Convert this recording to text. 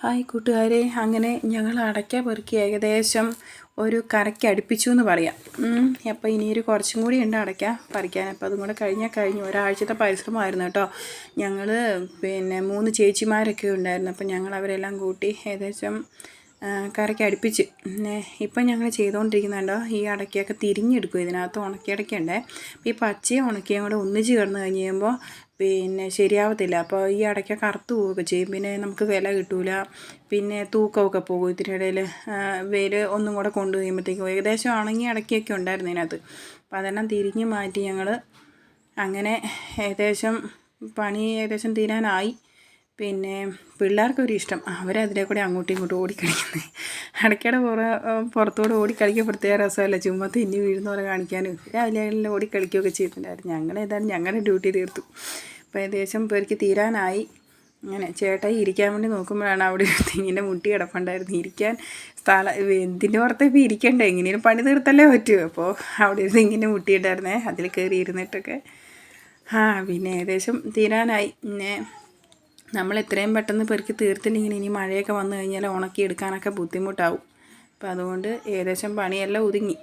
Hi കൂട്ടുകാരെ. അങ്ങനെ ഞങ്ങൾ അടയ്ക്ക പെറുക്കി ഏകദേശം ഒരു കരയ്ക്ക് അടുപ്പിച്ചു എന്ന് പറയാം. അപ്പോൾ ഇനിയൊരു കുറച്ചും കൂടി ഉണ്ട് അടയ്ക്ക പറിക്കാൻ. അപ്പോൾ അതും കൂടെ കഴിഞ്ഞാൽ കഴിഞ്ഞു ഒരാഴ്ചത്തെ പരിശ്രമമായിരുന്നു കേട്ടോ. ഞങ്ങൾ പിന്നെ മൂന്ന് ചേച്ചിമാരൊക്കെ ഉണ്ടായിരുന്നു. അപ്പോൾ ഞങ്ങൾ അവരെല്ലാം കൂട്ടി ഏകദേശം കരയ്ക്ക് അടുപ്പിച്ച്. ഇപ്പം ഞങ്ങൾ ചെയ്തുകൊണ്ടിരിക്കുന്നുണ്ടോ ഈ അടയ്ക്കയൊക്കെ തിരിഞ്ഞെടുക്കും ഇതിനകത്ത് ഉണക്കിയടയ്ക്കണ്ടേ ഈ പച്ചയും ഉണക്കിയും കൂടെ ഒന്നിച്ച് കിടന്ന് കഴിഞ്ഞ് കഴിയുമ്പോൾ പിന്നെ ശരിയാവത്തില്ല. അപ്പോൾ ഈ അടയ്ക്ക കറുത്ത് പോവുകയൊക്കെ ചെയ്യും. പിന്നെ നമുക്ക് വില കിട്ടില്ല പിന്നെ തൂക്കമൊക്കെ പോകും. ഇതിനിടയിൽ വെയിൽ ഒന്നും കൂടെ കൊണ്ടു കഴിയുമ്പോഴത്തേക്കും ഏകദേശം ഉണങ്ങി അടയ്ക്കൊക്കെ ഉണ്ടായിരുന്നു ഇതിനകത്ത്. അപ്പോൾ അതെല്ലാം തിരിഞ്ഞ് മാറ്റി ഞങ്ങൾ അങ്ങനെ ഏകദേശം പണി ഏകദേശം തീരാനായി. പിന്നെ പിള്ളേർക്കൊരു ഇഷ്ടം. അവരതിലെ കൂടെ അങ്ങോട്ടും ഇങ്ങോട്ടും ഓടിക്കളിക്കുന്നത് അടയ്ക്കയുടെ പുറ പുറത്തോട് ഓടിക്കളിക്കുക പ്രത്യേക രസമല്ല. ചുമ്മാ തിന്നി വീഴുന്ന പോലെ കാണിക്കാനും. രാവിലെ ഓടിക്കളിക്കുകയൊക്കെ ചെയ്തിട്ടുണ്ടായിരുന്നു. ഞങ്ങൾ ഏതായാലും ഞങ്ങളുടെ ഡ്യൂട്ടി തീർത്തു. അപ്പോൾ ഏകദേശം പേർക്ക് തീരാനായി. അങ്ങനെ ചേട്ടായി ഇരിക്കാൻ വേണ്ടി നോക്കുമ്പോഴാണ് അവിടെ ഒരു ഇങ്ങനെ മുട്ടി കിടപ്പുണ്ടായിരുന്നു ഇരിക്കാൻ സ്ഥലം എന്തിന്റെ പുറത്ത് ഇപ്പോൾ ഇരിക്കണ്ടേ? എങ്ങനെയും പണി തീർത്തല്ലേ പറ്റൂ. അപ്പോൾ അവിടെ ഒരു തെങ്ങിന്റെ മുട്ടി ഉണ്ടായിരുന്നേ അതിൽ കയറി ഇരുന്നിട്ടൊക്കെ. ആ പിന്നെ ഏകദേശം തീരാനായി. പിന്നെ നമ്മൾ എത്രയും പെട്ടെന്ന് പെറുക്കി തീർത്തില്ലെങ്കിൽ ഇനി മഴയൊക്കെ വന്നു കഴിഞ്ഞാൽ ഉണക്കി എടുക്കാനൊക്കെ ബുദ്ധിമുട്ടാവും. അപ്പോൾ അതുകൊണ്ട് ഏകദേശം പണിയെല്ലാം ഒതുങ്ങി.